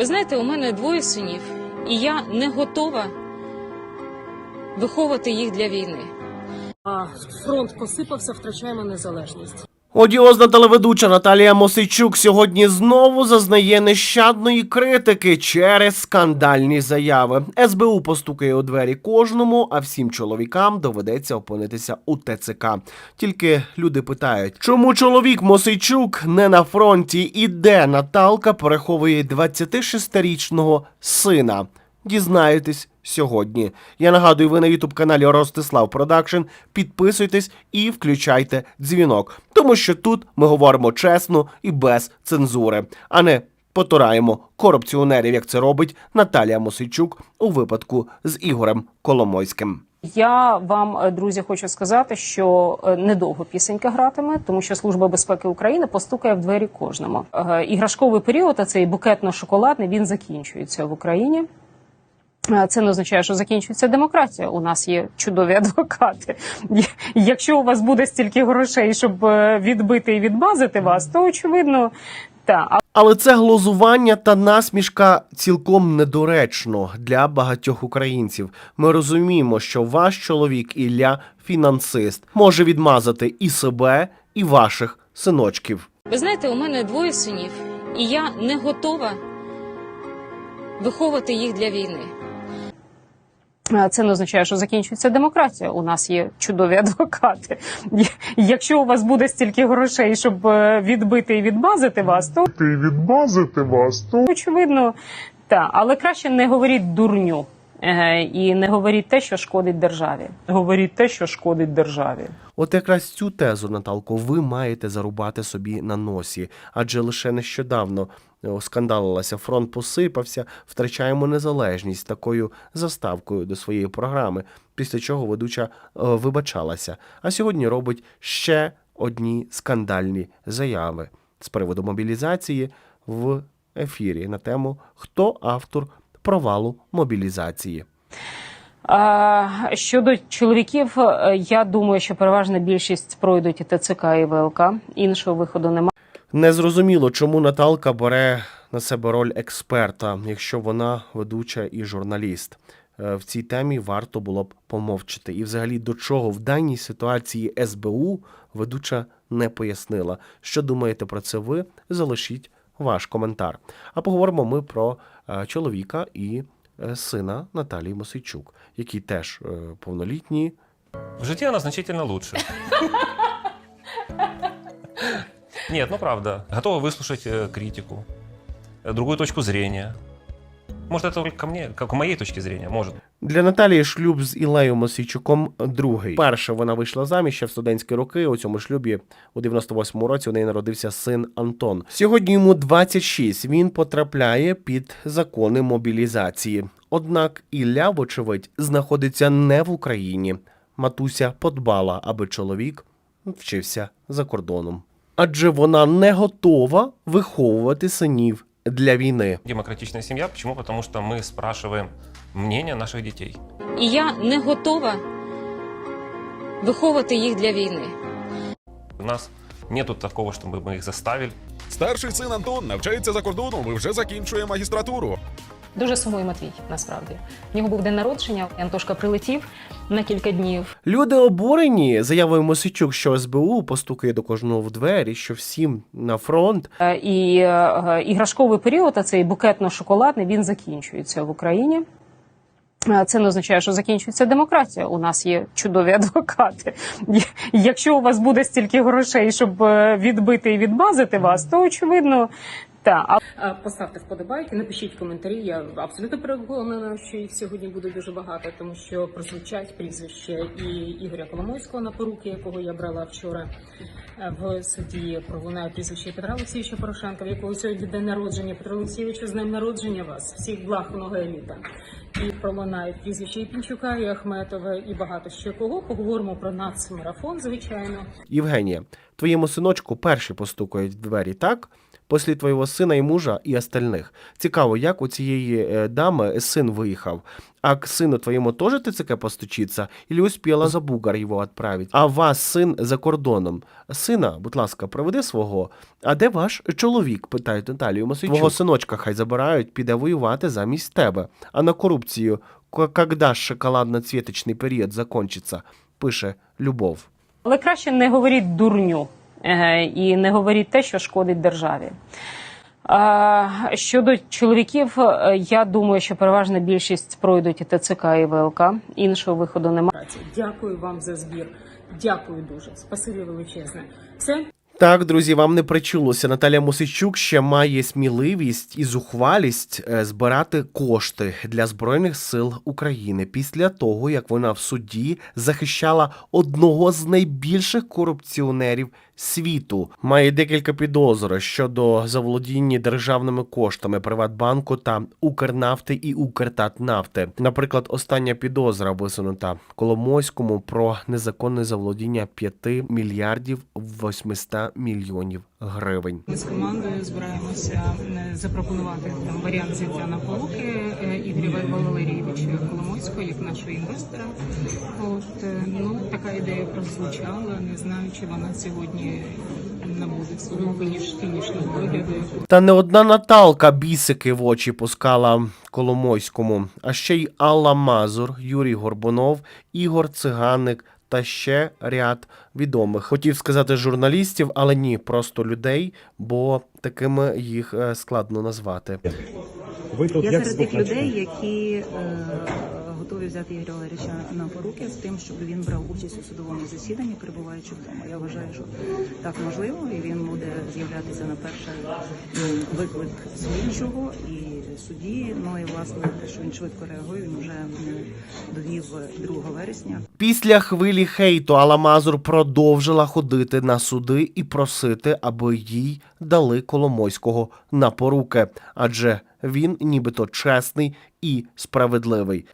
Ви знаєте, у мене двоє синів, і я не готова виховувати їх для війни. А фронт посипався, втрачаємо незалежність. Одіозна телеведуча Наталія Мосичук сьогодні знову зазнає нещадної критики через скандальні заяви. СБУ постукає у двері кожному, а всім чоловікам доведеться опинитися у ТЦК. Тільки люди питають, чому чоловік Мосичук не на фронті і де Наталка переховує 26-річного сина. Дізнаєтесь сьогодні. Я нагадую, ви на ютуб каналі Ростислав Продакшн. Підписуйтесь і включайте дзвінок, тому що тут ми говоримо чесно і без цензури, а не потураємо корупціонерів, як це робить Наталія Мосичук у випадку з Ігорем Коломойським. Я вам, е, друзі, хочу сказати, що е, недовго пісенька гратиме, тому що Служба безпеки України постукає в двері кожному. Е, Іграшковий період, а цей букетно-шоколадний, він закінчується в Україні. Це не означає, що закінчується демократія. У нас є чудові адвокати. Якщо у вас буде стільки грошей, щоб е, відбити і відмазати вас, то очевидно, та Але це глузування та насмішка цілком недоречно для багатьох українців. Ми розуміємо, що ваш чоловік Ілля фінансист може відмазати і себе, і ваших синочків. Ви знаєте, у мене двоє синів, і я не готова виховувати їх для війни. Е, Це не означає, що закінчується демократія. У нас є чудові адвокати. Якщо у вас буде стільки грошей, щоб е, відбити і відмазати вас, то і відмазати вас, то очевидно, та але краще не говоріть дурню. е, І не говоріть те, що шкодить державі. Говоріть те, що шкодить державі. От якраз цю тезу, Наталко, ви маєте зарубати собі на носі, адже лише нещодавно скандалилася, фронт посипався, втрачаємо незалежність такою заставкою до своєї програми, після чого ведуча е, вибачалася. А сьогодні робить ще одні скандальні заяви з приводу мобілізації в ефірі на тему Хто автор провалу мобілізації. Щодо чоловіків, е, я думаю, що переважна більшість пройдуть і ТЦК і ВЛК. Іншого виходу немає. Незрозуміло, чому Наталка бере на себе роль експерта, якщо вона ведуча і журналіст. Е, В цій темі варто було б помовчати. І, взагалі, до чого в даній ситуації СБУ ведуча не пояснила. Що думаєте про це ви? Залишіть ваш коментар. А поговоримо ми про е, чоловіка і е, сина Наталії Мосейчук, які теж повнолітні, В житті она значительно лучше. Нет, ну правда. Готова выслушать э, критику, э, другую точку зрения. Может, это только ко мне, как у моей точки зрения, может. Для Наталії шлюб з Ілею Мосійчуком другий. Перше вона вийшла заміж ще в студентські роки. У цьому шлюбі у 98-му році у неї народився син Антон. Сьогодні йому 26. Він потрапляє під закони мобілізації. Однак Ілля, вочевидь, знаходиться не в Україні. Матуся подбала, аби чоловік вчився за кордоном. Адже вона не готова виховувати синів для війни. Демократичная семья. Почему? Потому что мы спрашиваем мнение наших детей. І я не готова виховувати їх для війни. У нас нету такого, чтобы мы их заставили. Старший син Антон навчається за кордоном і вже закінчує магістратуру. Дуже сумує Матвій, насправді. В нього був день народження. Антошка прилетів на кілька днів. Люди обурені заявою Мосичук, що СБУ постукає до кожного в двері, що всім на фронт. Е, І е, іграшковий період, а цей букетно-шоколадний, він закінчується в Україні. Е, Це не означає, що закінчується демократія. У нас є чудові адвокати. Якщо у вас буде стільки грошей, щоб е, відбити і відмазати вас, то очевидно. Та поставте вподобайки, напишіть коментарі. Я абсолютно переконана, що їх сьогодні буде дуже багато, тому що прозвучать прізвище і Ігоря Коломойського на поруки, якого я брала вчора в суді. Пролунає прізвище Петра Олексійовича Порошенка, в якого сьогодні день народження. Петро Олексійовичу, з днем народження вас, всіх благ много еліта. І пролунають прізвище і Пінчука, і Ахметова, і багато ще кого. Поговоримо про нацмарафон, звичайно. Євгенія, твоєму синочку перші постукають в двері, так? після твоєго сина і мужа і остальних. Цікаво, як у цієї е, дами син виїхав. А к сыну твоему тоже ТЦК постучиться? Или успела за бугар його отправить? А вас син за кордоном. Сина, будь ласка, проведи свого. А де ваш чоловік? питають Наталію Мосичук. Твого синочка хай забирають, піде воювати замість тебе. А на корупцію, когда шоколадно-цвіточний період закончиться? Пише Любов. Але краще не говоріть дурню е, і не говоріть те, що шкодить державі. Щодо чоловіків, е, я думаю, що переважна більшість пройдуть і ТЦК і ВЛК. Іншого виходу немає. Дякую вам за збір. Дякую дуже. Спасибі величезне. Все. Так, друзі, вам не причулося. Наталя Мосичук ще має сміливість і зухвалість е, збирати кошти для збройних сил України після того, як вона в суді захищала одного з найбільших корупціонерів світу. Має декілька підозр щодо заволодіння державними коштами Приватбанку та Укрнафти і Укртатнафти. Наприклад, остання підозра висунута Коломойському про незаконне заволодіння 5 мільярдів 800 мільйонів гривень. Ми з командою збираємося е, запропонувати там варіант взяття на полуки е, Ігоря Валерійовича Коломойського як нашого інвестора. От е, ну така ідея прозвучала. Не знаю, чи вона сьогодні набуде свого вигляду. Та не одна Наталка бісики в очі пускала Коломойському, а ще й Алла Мазур, Юрій Горбунов, Ігор Циганик та ще ряд відомих. Хотів сказати журналістів, але ні, просто людей, бо такими їх е, складно назвати. Ви тут Я як серед тих людей, які е, готові взяти Ігоря Валерійовича на поруки з тим, щоб він брав участь у судовому засіданні, перебуваючи вдома. Я вважаю, що так можливо, і він буде з'являтися на перший м, виклик слідчого і судді. Ну і власне те, що він швидко реагує, він вже довів 2 вересня. Після хвилі хейту Алла Мазур продовжила ходити на суди і просити, аби їй дали Коломойського на поруки, адже він нібито чесний і справедливий.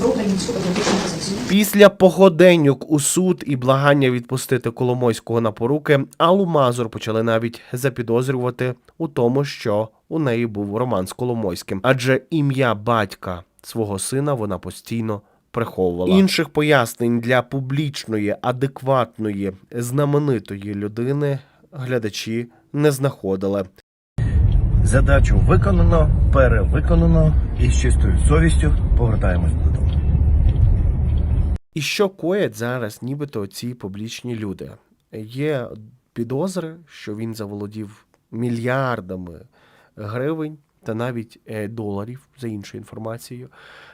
Проукраїнську патріотичну позицію. Після погоденьок у суд і благання відпустити Коломойського на поруки, Аллу Мазур почали навіть запідозрювати у тому, що у неї був роман з Коломойським, адже ім'я батька свого сина вона постійно приховувала. Інших пояснень для публічної, адекватної, знаменитої людини глядачі не знаходили. Задачу виконано, перевиконано і з чистою совістю повертаємось додому. І що коять зараз нібито ці публічні люди? Є підозри, що він заволодів мільярдами гривень та навіть е, доларів за іншою інформацією.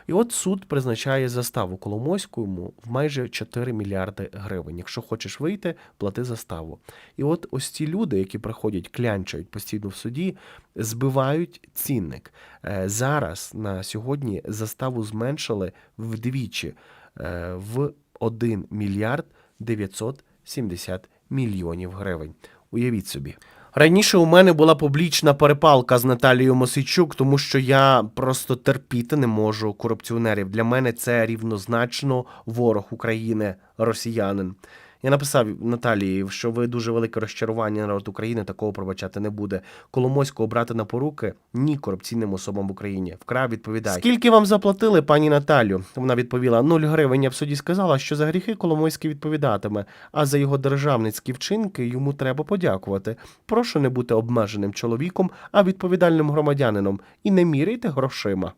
І от суд призначає заставу Коломойському в майже 4 мільярди гривень. Якщо хочеш вийти, плати заставу. І от ось ці люди, які приходять, клянчають постійно в суді, збивають цінник. Е, Зараз на сьогодні заставу зменшили вдвічі е, в 1 мільярд 970 мільйонів гривень. Уявіть собі. Раніше у мене була публічна перепалка з Наталією Мосичук, тому що я просто терпіти не можу корупціонерів. Для мене це рівнозначно ворог України, росіянин. Я написав Наталії, що ви дуже велике розчарування народ України, такого пробачати не буде. Коломойського брати на поруки ні корупційним особам в Україні. Вкрай відповідає. Скільки вам заплатили, пані Наталю? Вона відповіла: нуль гривень. Я в суді сказала, що за гріхи Коломойський відповідатиме, а за його державницькі вчинки йому треба подякувати. Прошу не бути обмеженим чоловіком, а відповідальним громадянином і не міряйте грошима.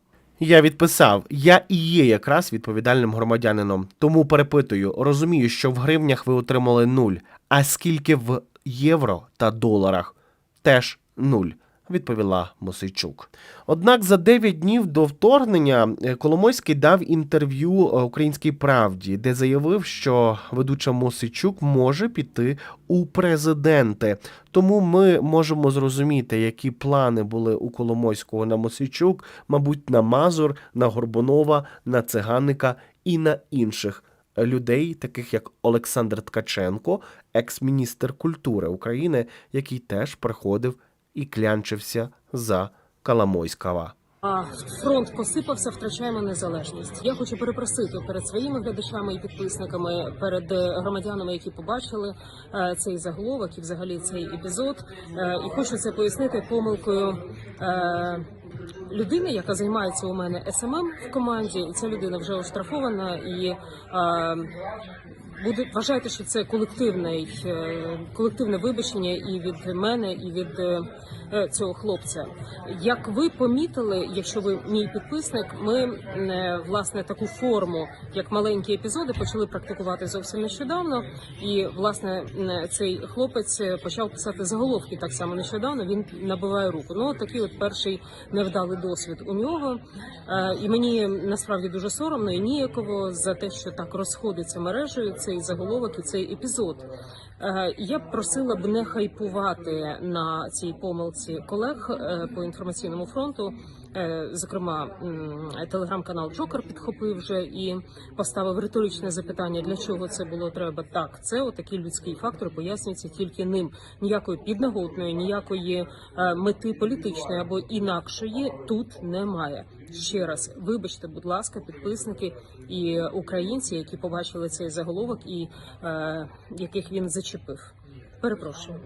Я відписав, я і є якраз відповідальним громадянином. Тому перепитую, розумію, що в гривнях ви отримали нуль, а скільки в євро та доларах? Теж нуль. Відповіла Мосичук. Однак за 9 днів до вторгнення е, Коломойський дав інтерв'ю е, Українській правді, де заявив, що ведуча Мосичук може піти у президенти. Тому ми можемо зрозуміти, які плани були у Коломойського на Мосичук, мабуть, на Мазур, на Горбунова, на Циганника і на інших людей, таких як Олександр Ткаченко, екс-міністр культури України, який теж приходив і клянчився за Коломойського. А фронт посипався, втрачаємо незалежність. Я хочу перепросити перед своїми глядачами і підписниками, перед е, громадянами, які побачили е, цей заголовок і взагалі цей епізод. Е, і хочу це пояснити помилкою. Людини, яка займається у мене СММ в команді, і ця людина вже оштрафована і буде вважайте, що це колективне, колективне вибачення і від мене, і від е, е, цього хлопця. Як ви помітили, якщо ви мій підписник, ми е, власне таку форму, як маленькі епізоди, почали практикувати зовсім нещодавно. І власне цей хлопець почав писати заголовки так само нещодавно. Він набиває руку. Ну такий от перший невдалий досвід у нього. І мені насправді дуже соромно і ніяково за те, що так розходиться мережею цей заголовок і цей епізод. Е, Я б просила б не хайпувати на цій помилці колег е, по інформаційному фронту. Е, Зокрема, телеграм-канал Джокер підхопив вже і поставив риторичне запитання, для чого це було треба. Так, це отакий людський фактор пояснюється тільки ним. Ніякої піднаготної, ніякої мети політичної або інакшої тут немає. Ще раз, вибачте, будь ласка, підписники і українці, які побачили цей заголовок і е, яких він зачепив. Перепрошую.